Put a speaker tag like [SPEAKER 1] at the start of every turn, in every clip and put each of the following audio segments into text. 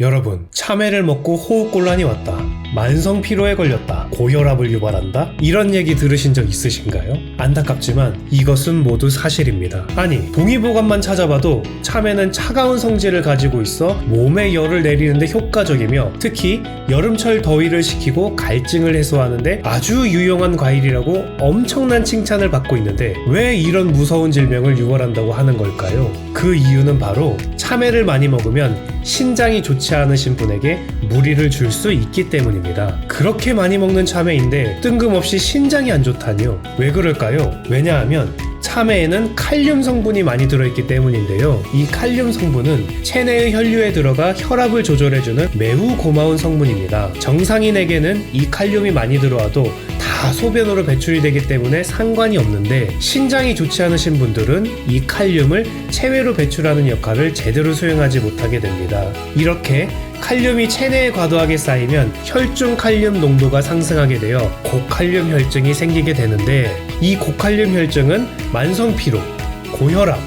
[SPEAKER 1] 여러분, 참외를 먹고 호흡곤란이 왔다. 만성 피로에 걸렸다. 고혈압을 유발한다? 이런 얘기 들으신 적 있으신가요? 안타깝지만 이것은 모두 사실입니다. 아니, 동의보감만 찾아봐도 참외는 차가운 성질을 가지고 있어 몸에 열을 내리는데 효과적이며 특히 여름철 더위를 식히고 갈증을 해소하는데 아주 유용한 과일이라고 엄청난 칭찬을 받고 있는데 왜 이런 무서운 질병을 유발한다고 하는 걸까요? 그 이유는 바로 참외를 많이 먹으면 신장이 좋지 않으신 분에게 무리를 줄 수 있기 때문입니다. 그렇게 많이 먹는 참외인데 뜬금없이 신장이 안 좋다니요. 왜 그럴까요? 왜냐하면 참외에는 칼륨 성분이 많이 들어있기 때문인데요. 이 칼륨 성분은 체내의 혈류에 들어가 혈압을 조절해주는 매우 고마운 성분입니다. 정상인에게는 이 칼륨이 많이 들어와도 다 소변으로 배출이 되기 때문에 상관이 없는데 신장이 좋지 않으신 분들은 이 칼륨을 체외로 배출하는 역할을 제대로 수행하지 못하게 됩니다. 이렇게 칼륨이 체내에 과도하게 쌓이면 혈중 칼륨 농도가 상승하게 되어 고칼륨 혈증이 생기게 되는데 이 고칼륨 혈증은 만성 피로, 고혈압,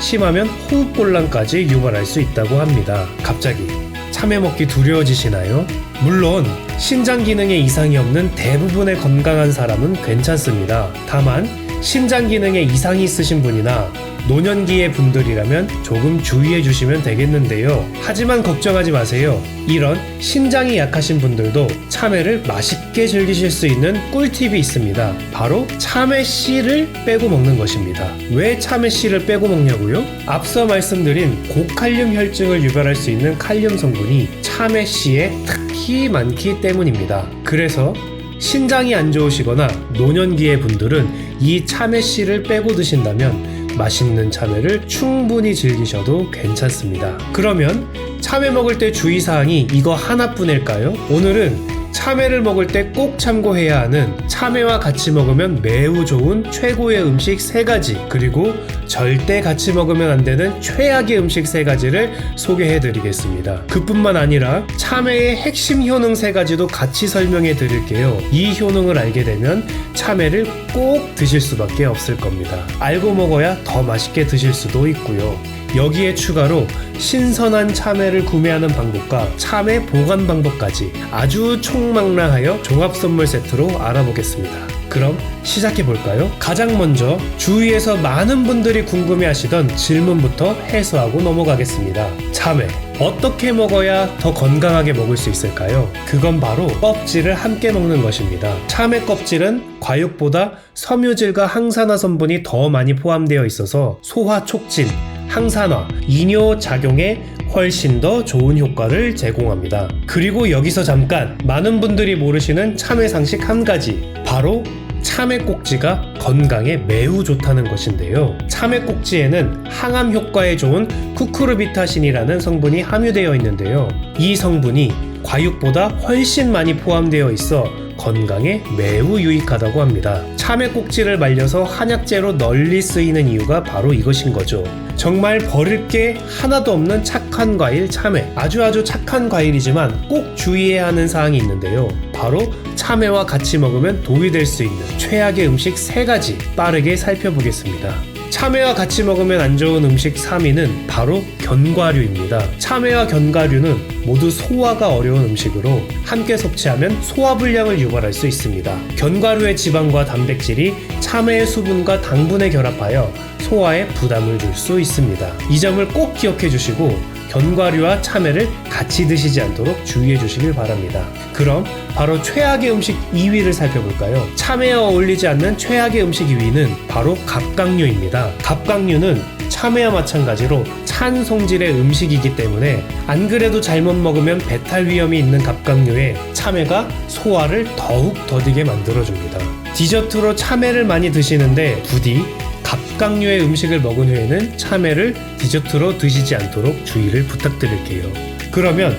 [SPEAKER 1] 심하면 호흡곤란까지 유발할 수 있다고 합니다. 갑자기 참외 먹기 두려워지시나요? 물론 신장 기능에 이상이 없는 대부분의 건강한 사람은 괜찮습니다. 다만 심장 기능에 이상이 있으신 분이나 노년기의 분들이라면 조금 주의해 주시면 되겠는데요. 하지만 걱정하지 마세요. 이런 신장이 약하신 분들도 참외를 맛있게 즐기실 수 있는 꿀팁이 있습니다. 바로 참외 씨를 빼고 먹는 것입니다. 왜 참외 씨를 빼고 먹냐고요? 앞서 말씀드린 고칼륨 혈증을 유발할 수 있는 칼륨 성분이 참외 씨에 특히 많기 때문입니다. 그래서 신장이 안 좋으시거나 노년기의 분들은 이 참외 씨를 빼고 드신다면 맛있는 참외를 충분히 즐기셔도 괜찮습니다. 그러면 참외 먹을 때 주의사항이 이거 하나뿐일까요? 오늘은 참외를 먹을 때 꼭 참고해야 하는 참외와 같이 먹으면 매우 좋은 최고의 음식 세 가지 그리고 절대 같이 먹으면 안 되는 최악의 음식 세 가지를 소개해 드리겠습니다. 그뿐만 아니라 참외의 핵심 효능 세 가지도 같이 설명해 드릴게요. 이 효능을 알게 되면 참외를 꼭 드실 수밖에 없을 겁니다. 알고 먹어야 더 맛있게 드실 수도 있고요. 여기에 추가로 신선한 참외를 구매하는 방법과 참외 보관 방법까지 아주 총망라하여 종합 선물 세트로 알아보겠습니다. 그럼 시작해 볼까요? 가장 먼저 주위에서 많은 분들이 궁금해 하시던 질문부터 해소하고 넘어가겠습니다. 참외. 어떻게 먹어야 더 건강하게 먹을 수 있을까요? 그건 바로 껍질을 함께 먹는 것입니다. 참외 껍질은 과육보다 섬유질과 항산화 성분이 더 많이 포함되어 있어서 소화 촉진, 항산화, 이뇨 작용에 훨씬 더 좋은 효과를 제공합니다. 그리고 여기서 잠깐 많은 분들이 모르시는 참외 상식 한 가지 바로 참외 꼭지가 건강에 매우 좋다는 것인데요. 참외 꼭지에는 항암 효과에 좋은 쿠쿠르비타신이라는 성분이 함유되어 있는데요. 이 성분이 과육보다 훨씬 많이 포함되어 있어 건강에 매우 유익하다고 합니다. 참외 꼭지를 말려서 한약재로 널리 쓰이는 이유가 바로 이것인 거죠. 정말 버릴 게 하나도 없는 착한 과일 참외. 아주 아주 착한 과일이지만 꼭 주의해야 하는 사항이 있는데요. 바로 참외와 같이 먹으면 도움이 될 수 있는 최악의 음식 세 가지 빠르게 살펴보겠습니다. 참외와 같이 먹으면 안 좋은 음식 3위는 바로 견과류입니다. 참외와 견과류는 모두 소화가 어려운 음식으로 함께 섭취하면 소화불량을 유발할 수 있습니다. 견과류의 지방과 단백질이 참외의 수분과 당분에 결합하여 소화에 부담을 줄 수 있습니다. 이 점을 꼭 기억해 주시고 견과류와 참외를 같이 드시지 않도록 주의해 주시길 바랍니다. 그럼 바로 최악의 음식 2위를 살펴볼까요? 참외와 어울리지 않는 최악의 음식 2위는 바로 갑각류입니다. 갑각류는 참외와 마찬가지로 찬 성질의 음식이기 때문에 안 그래도 잘못 먹으면 배탈 위험이 있는 갑각류에 참외가 소화를 더욱 더디게 만들어줍니다. 디저트로 참외를 많이 드시는데 부디 갑각류의 음식을 먹은 후에는 참외를 디저트로 드시지 않도록 주의를 부탁드릴게요. 그러면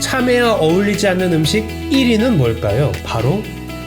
[SPEAKER 1] 참외와 어울리지 않는 음식 1위는 뭘까요? 바로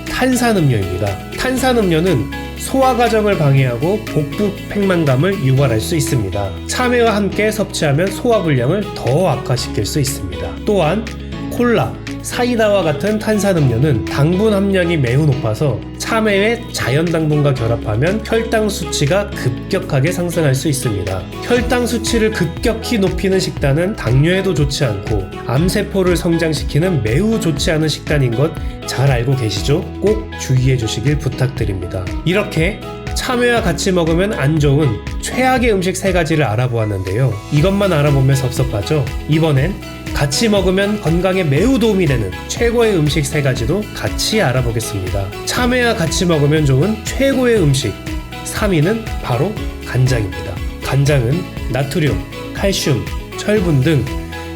[SPEAKER 1] 탄산음료입니다. 탄산음료는 소화 과정을 방해하고 복부 팽만감을 유발할 수 있습니다. 참외와 함께 섭취하면 소화 불량을 더 악화시킬 수 있습니다. 또한 콜라, 사이다와 같은 탄산음료는 당분 함량이 매우 높아서 참외의 자연 당분과 결합하면 혈당 수치가 급격하게 상승할 수 있습니다. 혈당 수치를 급격히 높이는 식단은 당뇨에도 좋지 않고 암세포를 성장시키는 매우 좋지 않은 식단인 것 잘 알고 계시죠? 꼭 주의해 주시길 부탁드립니다. 이렇게 참외와 같이 먹으면 안 좋은 최악의 음식 세 가지를 알아보았는데요. 이것만 알아보면 섭섭하죠? 이번엔 같이 먹으면 건강에 매우 도움이 되는 최고의 음식 세 가지도 같이 알아보겠습니다. 참외와 같이 먹으면 좋은 최고의 음식 3위는 바로 간장입니다. 간장은 나트륨, 칼슘, 철분 등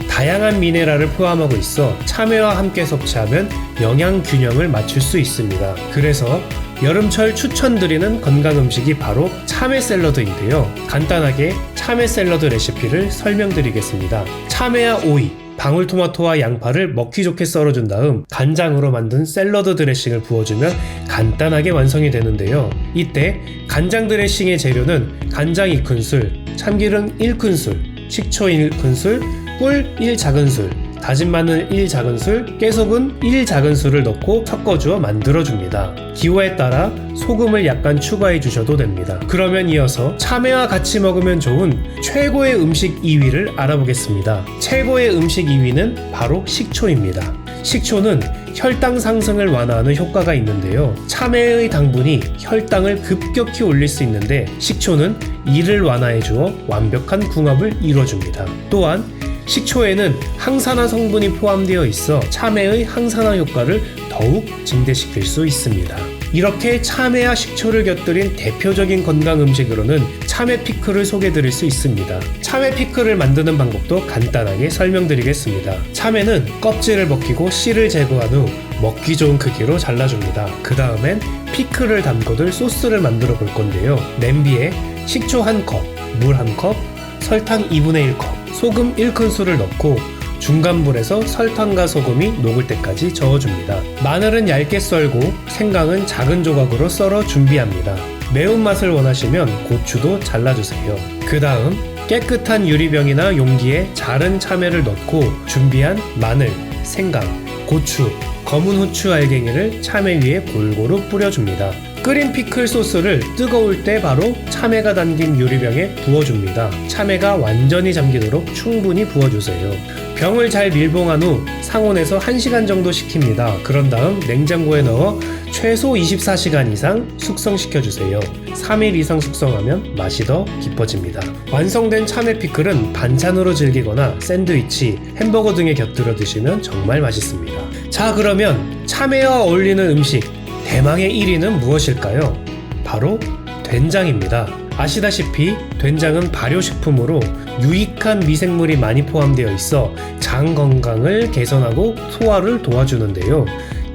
[SPEAKER 1] 다양한 미네랄을 포함하고 있어 참외와 함께 섭취하면 영양 균형을 맞출 수 있습니다. 그래서 여름철 추천드리는 건강 음식이 바로 참외 샐러드인데요. 간단하게 참외 샐러드 레시피를 설명드리겠습니다. 참외와 오이, 방울토마토와 양파를 먹기 좋게 썰어준 다음 간장으로 만든 샐러드 드레싱을 부어주면 간단하게 완성이 되는데요. 이때 간장 드레싱의 재료는 간장 2큰술, 참기름 1큰술, 식초 1큰술, 꿀 1작은술, 다진 마늘 1작은술, 깨소금 1작은술을 넣고 섞어주어 만들어줍니다. 기호에 따라 소금을 약간 추가해 주셔도 됩니다. 그러면 이어서 참외와 같이 먹으면 좋은 최고의 음식 2위를 알아보겠습니다. 최고의 음식 2위는 바로 식초입니다. 식초는 혈당 상승을 완화하는 효과가 있는데요. 참외의 당분이 혈당을 급격히 올릴 수 있는데 식초는 이를 완화해 주어 완벽한 궁합을 이뤄줍니다. 또한 식초에는 항산화 성분이 포함되어 있어 참외의 항산화 효과를 더욱 증대시킬 수 있습니다. 이렇게 참외와 식초를 곁들인 대표적인 건강 음식으로는 참외 피클을 소개해 드릴 수 있습니다. 참외 피클을 만드는 방법도 간단하게 설명드리겠습니다. 참외는 껍질을 벗기고 씨를 제거한 후 먹기 좋은 크기로 잘라줍니다. 그 다음엔 피클을 담궈둘 소스를 만들어 볼 건데요. 냄비에 식초 1컵, 물 1컵, 설탕 2분의 1컵, 소금 1큰술을 넣고 중간불에서 설탕과 소금이 녹을 때까지 저어줍니다. 마늘은 얇게 썰고 생강은 작은 조각으로 썰어 준비합니다. 매운맛을 원하시면 고추도 잘라주세요. 그 다음 깨끗한 유리병이나 용기에 자른 참외를 넣고 준비한 마늘, 생강, 고추, 검은 후추 알갱이를 참외 위에 골고루 뿌려줍니다. 끓인 피클 소스를 뜨거울 때 바로 참외가 담긴 유리병에 부어줍니다. 참외가 완전히 잠기도록 충분히 부어주세요. 병을 잘 밀봉한 후 상온에서 1시간 정도 식힙니다. 그런 다음 냉장고에 넣어 최소 24시간 이상 숙성시켜주세요. 3일 이상 숙성하면 맛이 더 깊어집니다. 완성된 참외 피클은 반찬으로 즐기거나 샌드위치, 햄버거 등에 곁들여 드시면 정말 맛있습니다. 자, 그러면 참외와 어울리는 음식 대망의 1위는 무엇일까요? 바로 된장입니다. 아시다시피 된장은 발효식품으로 유익한 미생물이 많이 포함되어 있어 장 건강을 개선하고 소화를 도와주는데요.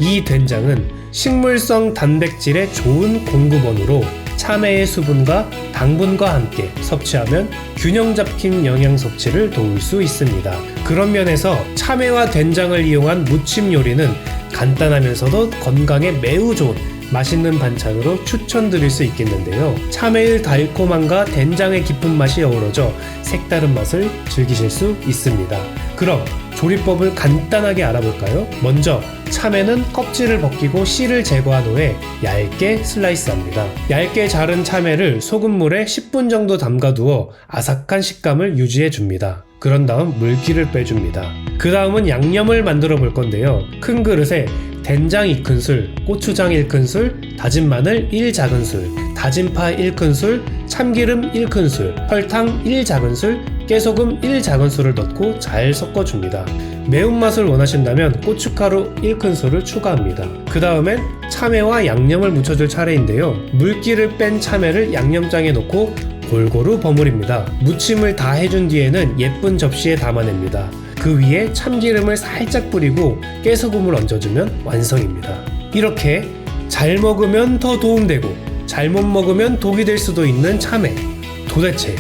[SPEAKER 1] 이 된장은 식물성 단백질의 좋은 공급원으로 참외의 수분과 당분과 함께 섭취하면 균형 잡힌 영양 섭취를 도울 수 있습니다. 그런 면에서 참외와 된장을 이용한 무침 요리는 간단하면서도 건강에 매우 좋은 맛있는 반찬으로 추천드릴 수 있겠는데요. 참외의 달콤함과 된장의 깊은 맛이 어우러져 색다른 맛을 즐기실 수 있습니다. 그럼 조리법을 간단하게 알아볼까요? 먼저 참외는 껍질을 벗기고 씨를 제거한 후에 얇게 슬라이스합니다. 얇게 자른 참외를 소금물에 10분 정도 담가두어 아삭한 식감을 유지해 줍니다. 그런 다음 물기를 빼줍니다. 그 다음은 양념을 만들어 볼 건데요. 큰 그릇에 된장 2큰술, 고추장 1큰술, 다진 마늘 1작은술, 다진 파 1큰술, 참기름 1큰술, 설탕 1작은술, 깨소금 1작은술을 넣고 잘 섞어줍니다. 매운맛을 원하신다면 고춧가루 1큰술을 추가합니다. 그 다음엔 참외와 양념을 묻혀줄 차례인데요. 물기를 뺀 참외를 양념장에 넣고 골고루 버무립니다. 무침을 다 해준 뒤에는 예쁜 접시에 담아냅니다. 그 위에 참기름을 살짝 뿌리고 깨소금을 얹어주면 완성입니다. 이렇게 잘 먹으면 더 도움되고 잘못 먹으면 독이 될 수도 있는 참외. 도대체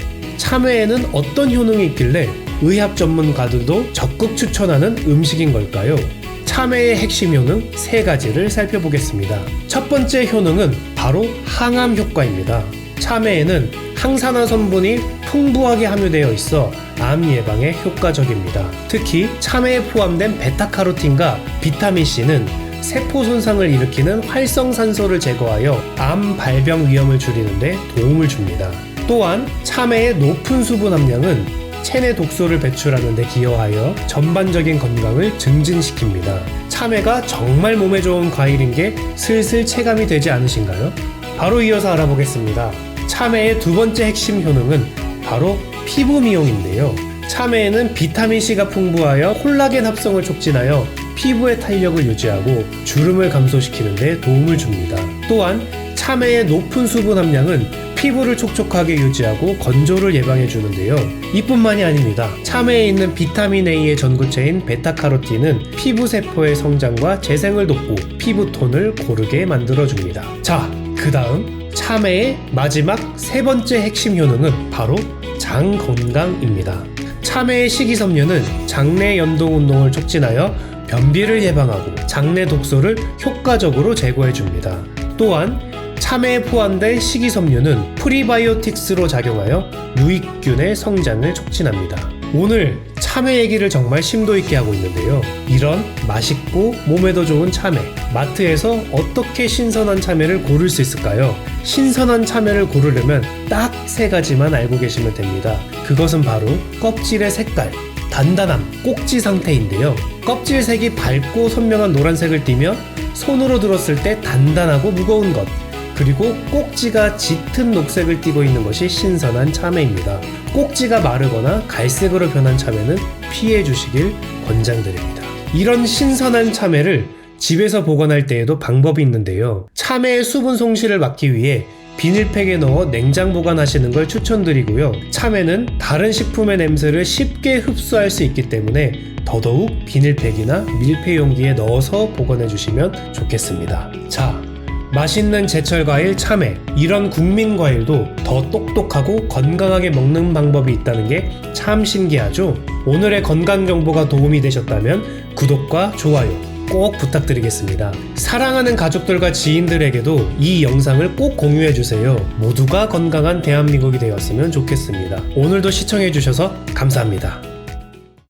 [SPEAKER 1] 참외에는 어떤 효능이 있길래 의학 전문가들도 적극 추천하는 음식인 걸까요? 참외의 핵심 효능 세 가지를 살펴보겠습니다. 첫 번째 효능은 바로 항암 효과입니다. 참외에는 항산화 성분이 풍부하게 함유되어 있어 암 예방에 효과적입니다. 특히 참외에 포함된 베타카로틴과 비타민 C는 세포 손상을 일으키는 활성산소를 제거하여 암 발병 위험을 줄이는데 도움을 줍니다. 또한 참외의 높은 수분 함량은 체내 독소를 배출하는 데 기여하여 전반적인 건강을 증진시킵니다. 참외가 정말 몸에 좋은 과일인 게 슬슬 체감이 되지 않으신가요? 바로 이어서 알아보겠습니다. 참외의 두 번째 핵심 효능은 바로 피부 미용인데요. 참외에는 비타민C가 풍부하여 콜라겐 합성을 촉진하여 피부의 탄력을 유지하고 주름을 감소시키는 데 도움을 줍니다. 또한 참외의 높은 수분 함량은 피부를 촉촉하게 유지하고 건조를 예방해 주는데요. 이뿐만이 아닙니다. 참외에 있는 비타민 A의 전구체인 베타카로틴은 피부 세포의 성장과 재생을 돕고 피부 톤을 고르게 만들어 줍니다. 자, 그다음 참외의 마지막 세 번째 핵심 효능은 바로 장 건강입니다. 참외의 식이섬유는 장내 연동 운동을 촉진하여 변비를 예방하고 장내 독소를 효과적으로 제거해 줍니다. 또한 참외에 포함된 식이섬유는 프리바이오틱스로 작용하여 유익균의 성장을 촉진합니다. 오늘 참외 얘기를 정말 심도 있게 하고 있는데요. 이런 맛있고 몸에도 좋은 참외, 마트에서 어떻게 신선한 참외를 고를 수 있을까요? 신선한 참외를 고르려면 딱 세 가지만 알고 계시면 됩니다. 그것은 바로 껍질의 색깔, 단단함, 꼭지 상태인데요. 껍질 색이 밝고 선명한 노란색을 띠며 손으로 들었을 때 단단하고 무거운 것, 그리고 꼭지가 짙은 녹색을 띠고 있는 것이 신선한 참외입니다. 꼭지가 마르거나 갈색으로 변한 참외는 피해 주시길 권장드립니다. 이런 신선한 참외를 집에서 보관할 때에도 방법이 있는데요. 참외의 수분 송실을 막기 위해 비닐팩에 넣어 냉장 보관하시는 걸 추천드리고요. 참외는 다른 식품의 냄새를 쉽게 흡수할 수 있기 때문에 더더욱 비닐팩이나 밀폐 용기에 넣어서 보관해 주시면 좋겠습니다. 자, 맛있는 제철 과일 참외 이런 국민 과일도 더 똑똑하고 건강하게 먹는 방법이 있다는 게 참 신기하죠? 오늘의 건강 정보가 도움이 되셨다면 구독과 좋아요 꼭 부탁드리겠습니다. 사랑하는 가족들과 지인들에게도 이 영상을 꼭 공유해 주세요. 모두가 건강한 대한민국이 되었으면 좋겠습니다. 오늘도 시청해 주셔서 감사합니다.